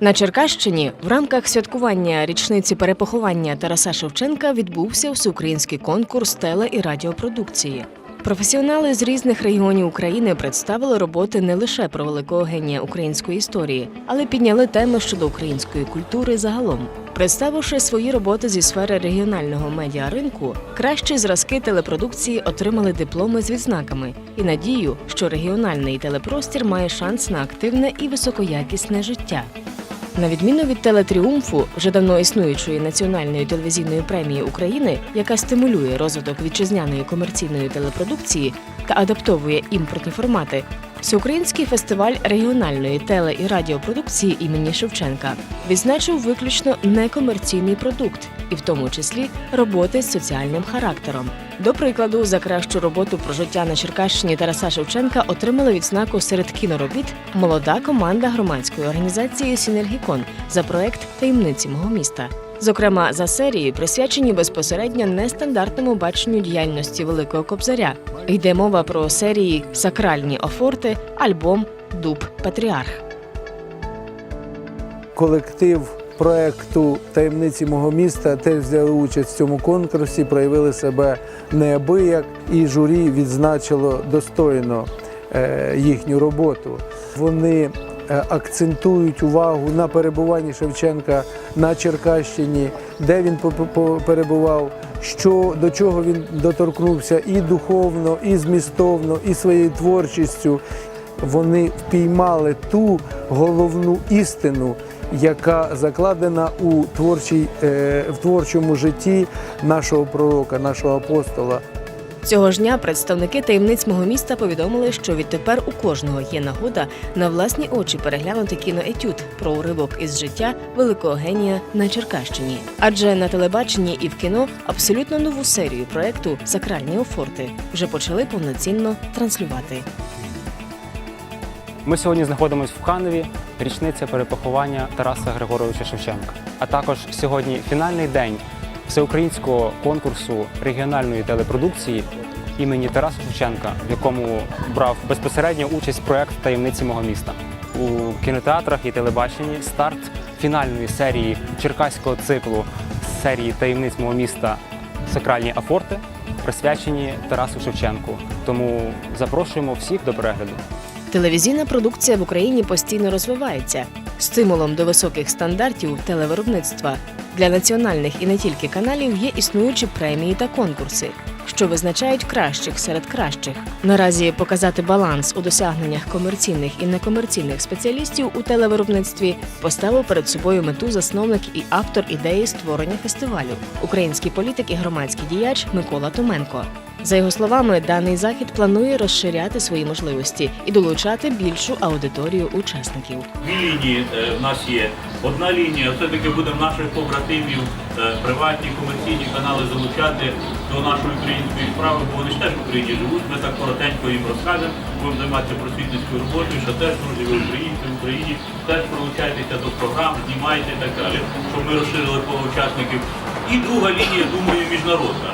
На Черкащині в рамках святкування річниці перепоховання Тараса Шевченка відбувся всеукраїнський конкурс теле і радіопродукції. Професіонали з різних регіонів України представили роботи не лише про великого генія української історії, але підняли теми щодо української культури загалом. Представивши свої роботи зі сфери регіонального медіаринку, кращі зразки телепродукції отримали дипломи з відзнаками і надію, що регіональний телепростір має шанс на активне і високоякісне життя. На відміну від телетріумфу, вже давно існуючої національної телевізійної премії України, яка стимулює розвиток вітчизняної комерційної телепродукції та адаптовує імпортні формати, всеукраїнський фестиваль регіональної теле і радіопродукції імені Шевченка відзначив виключно некомерційний продукт, і в тому числі роботи з соціальним характером. До прикладу, за кращу роботу про життя на Черкащині Тараса Шевченка отримала відзнаку серед кіноробіт молода команда громадської організації Сінергікон за проект Таємниці мого міста. Зокрема, за серії присвячені безпосередньо нестандартному баченню діяльності Великого Кобзаря. Йде мова про серії Сакральні офорти, альбом Дуб Патріарх. колектив проекту Таємниці мого міста теж взяли участь в цьому конкурсі, проявили себе неабияк, і журі відзначило достойно е, їхню роботу. Вони акцентують увагу на перебуванні Шевченка на Черкащині, де він перебував, що до чого він доторкнувся і духовно, і змістовно, і своєю творчістю. Вони впіймали ту головну істину, яка закладена у творчій, е, в творчому житті нашого пророка, нашого апостола. Цього ж дня представники таємниць мого міста повідомили, що відтепер у кожного є нагода на власні очі переглянути кіноетюд про уривок із життя великого генія на Черкащині. Адже на телебаченні і в кіно абсолютно нову серію проекту Сакральні офорти вже почали повноцінно транслювати. Ми сьогодні знаходимося в Каневі, річниця перепоховання Тараса Григоровича Шевченка. А також сьогодні фінальний день всеукраїнського конкурсу регіональної телепродукції імені Тараса Шевченка, в якому брав безпосередньо участь проект таємниці мого міста. У кінотеатрах і телебаченні старт фінальної серії черкаського циклу серії таємниць мого міста Сакральні афорти присвячені Тарасу Шевченку. Тому запрошуємо всіх до перегляду. Телевізійна продукція в Україні постійно розвивається. Стимулом до високих стандартів телевиробництва для національних і не тільки каналів є існуючі премії та конкурси, що визначають кращих серед кращих. Наразі показати баланс у досягненнях комерційних і некомерційних спеціалістів у телевиробництві поставив перед собою мету засновник і автор ідеї створення фестивалю український політик і громадський діяч Микола Томенко. За його словами, даний захід планує розширяти свої можливості і долучати більшу аудиторію учасників. Дві лінії е, в нас є. Одна лінія все-таки будемо наших побратимів, е, приватні комерційні канали залучати до нашої української справи, бо вони ж теж в Україні живуть. Ми так коротенько їм розкажемо, будемо займатися просвітницькою роботою, що теж ви українці в Україні, теж долучайтеся до програм, знімайте і так далі, щоб ми розширили коло учасників. І друга лінія, думаю, міжнародна.